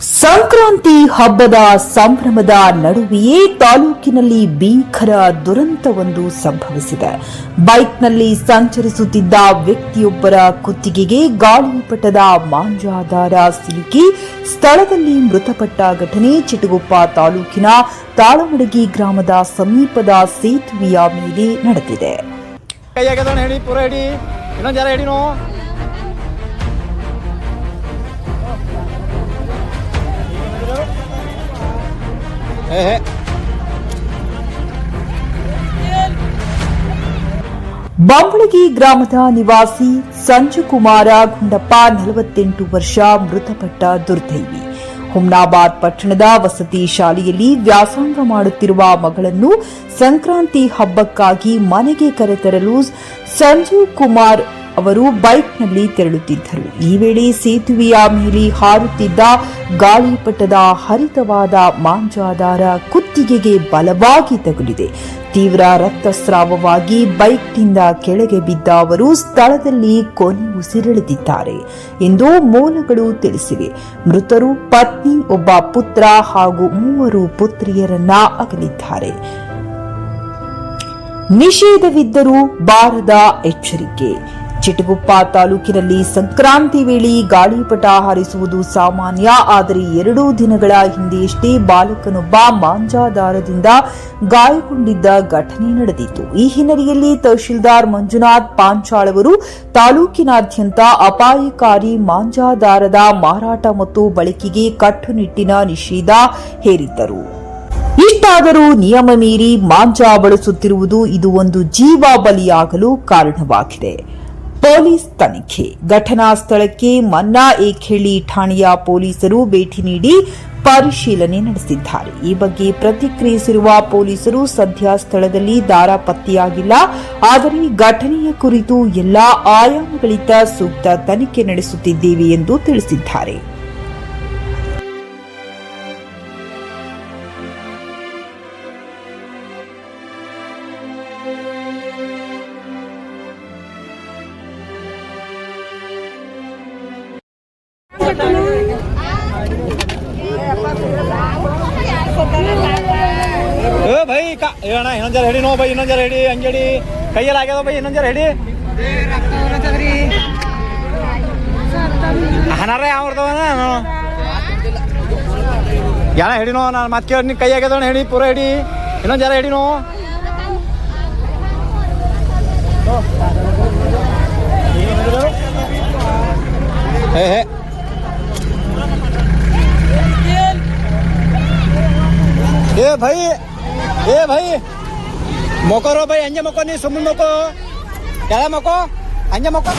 ಸಂಕ್ರಾಂತಿ ಹಬ್ಬದ ಸಂಭ್ರಮದ ನಡುವೆಯೇ ತಾಲೂಕಿನಲ್ಲಿ ಭೀಕರ ದುರಂತವೊಂದು ಸಂಭವಿಸಿದೆ. ಬೈಕ್ನಲ್ಲಿ ಸಂಚರಿಸುತ್ತಿದ್ದ ವ್ಯಕ್ತಿಯೊಬ್ಬರ ಕುತ್ತಿಗೆಗೆ ಗಾಳಿಪಟದ ಮಾಂಜಾದಾರ ಸಿಲುಕಿ ಸ್ಥಳದಲ್ಲಿ ಮೃತಪಟ್ಟ ಘಟನೆ ಚಿಟಗುಪ್ಪ ತಾಲೂಕಿನ ತಾಳಮಡಗಿ ಗ್ರಾಮದ ಸಮೀಪದ ಸೇತುವೆಯ ಮೇಲೆ ನಡೆದಿದೆ. ಬಂಬಳಗಿ ಗ್ರಾಮದ ನಿವಾಸಿ ಸಂಜು ಕುಮಾರ ಗುಂಡಪ್ಪ ನಲವತ್ತೆಂಟು ವರ್ಷ ಮೃತಪಟ್ಟ ದುರ್ದೈವಿ. ಹುಮ್ನಾಬಾದ್ ಪಟ್ಟಣದ ವಸತಿ ಶಾಲೆಯಲ್ಲಿ ವ್ಯಾಸಂಗ ಮಾಡುತ್ತಿರುವ ಮಗಳನ್ನು ಸಂಕ್ರಾಂತಿ ಹಬ್ಬಕ್ಕಾಗಿ ಮನೆಗೆ ಕರೆತರಲು ಸಂಜು ಕುಮಾರ್ ಅವರು ಬೈಕ್ನಲ್ಲಿ ತೆರಳುತ್ತಿದ್ದರು. ಈ ವೇಳೆ ಸೇತುವೆಯ ಮೇಲೆ ಹಾರುತ್ತಿದ್ದ ಗಾಳಿಪಟದ ಹರಿತವಾದ ಮಾಂಜಾದಾರ ಕುತ್ತಿಗೆಗೆ ಬಲವಾಗಿ ತಗುಲಿದೆ. ತೀವ್ರ ರಕ್ತಸ್ರಾವವಾಗಿ ಬೈಕ್ನಿಂದ ಕೆಳಗೆ ಬಿದ್ದ ಅವರು ಸ್ಥಳದಲ್ಲಿ ಕೊನೆ ಉಸಿರೆಳೆದಿದ್ದಾರೆ ಎಂದು ಮೂಲಗಳು ತಿಳಿಸಿವೆ. ಮೃತರು ಪತ್ನಿ, ಒಬ್ಬ ಪುತ್ರ ಹಾಗೂ ಮೂವರು ಪುತ್ರಿಯರನ್ನ ಅಗಲಿದ್ದಾರೆ. ನಿಷೇಧವಿದ್ದರೂ ಬಾರದ ಎಚ್ಚರಿಕೆ. ಚಿಟಗುಪ್ಪ ತಾಲೂಕಿನಲ್ಲಿ ಸಂಕ್ರಾಂತಿ ವೇಳೆ ಗಾಳಿಪಟ ಹಾರಿಸುವುದು ಸಾಮಾನ್ಯ. ಆದರೆ ಎರಡೂ ದಿನಗಳ ಹಿಂದೆಯಷ್ಟೇ ಬಾಲಕನೊಬ್ಬ ಮಾಂಜಾದಾರದಿಂದ ಗಾಯಗೊಂಡಿದ್ದ ಘಟನೆ ನಡೆದಿತ್ತು. ಈ ಹಿನ್ನೆಲೆಯಲ್ಲಿ ತಹಶೀಲ್ದಾರ್ ಮಂಜುನಾಥ್ ಪಾಂಚಾಳ್ ಅವರು ತಾಲೂಕಿನಾದ್ಯಂತ ಅಪಾಯಕಾರಿ ಮಾಂಜಾದಾರದ ಮಾರಾಟ ಮತ್ತು ಬಳಕೆಗೆ ಕಟ್ಟುನಿಟ್ಟಿನ ನಿಷೇಧ ಹೇರಿದ್ದರು. ಇಷ್ಟಾದರೂ ನಿಯಮ ಮೀರಿ ಮಾಂಜಾ ಬಳಸುತ್ತಿರುವುದು ಇದು ಒಂದು ಜೀವ ಬಲಿಯಾಗಲು ಕಾರಣವಾಗಿದೆ. ಪೊಲೀಸ್ ತನಿಖೆ. ಘಟನಾ ಸ್ಥಳಕ್ಕೆ ಮನ್ನಾ ಏಖೇಳಿ ಠಾಣೆಯ ಪೊಲೀಸರು ಭೇಟಿ ನೀಡಿ ಪರಿಶೀಲನೆ ನಡೆಸಿದ್ದಾರೆ. ಈ ಬಗ್ಗೆ ಪ್ರತಿಕ್ರಿಯಿಸಿರುವ ಪೊಲೀಸರು ಸದ್ಯ ಸ್ಥಳದಲ್ಲಿ ದಾರ ಪತ್ತೆಯಾಗಿಲ್ಲ. ಆದರೆ ಘಟನೆಯ ಕುರಿತು ಎಲ್ಲಾ ಆಯಾಮಗಳಿಂದ ಸೂಕ್ತ ತನಿಖೆ ನಡೆಸುತ್ತಿದ್ದೇವೆ ಎಂದು ತಿಳಿಸಿದ್ದಾರೆ. ಕಾ ಹೇಳಣ್ಣ ಇನ್ನೊಂದ್ ಜರ ಹಿಡಿ, ನೋ ಬೈ, ಇನ್ನೊಂದ್ ಜರ ಹಿಡಿ ಹಂಗೇಡಿ ಕೈಯಲ್ಲಿ ಆಗ್ಯದ ಬೈ, ಇನ್ನೊಂದ್ ಜರ ಹಿಡಿ. ಹನಾರ ಯಾವ ಇರ್ತಾವನ ಯಾಣ ಹಿಡಿನೋ ನಾನು ಮತ್ತೆ ಕೇಳಿ ಕೈ ಆಗ್ಯದ ಹಿಡಿ, ಪೂರ ಹಿಡಿ. ಇನ್ನೊಂದ್ ಜರ ಹಿಡಿನೋ ಹೇ ಹೇ. ಏ ಭೈ એ ભાઈ મોકો રો ભાઈ અંજે મોકો નહીં સુમન મોકો. ક્યારે મોકો? અંજે મોકો.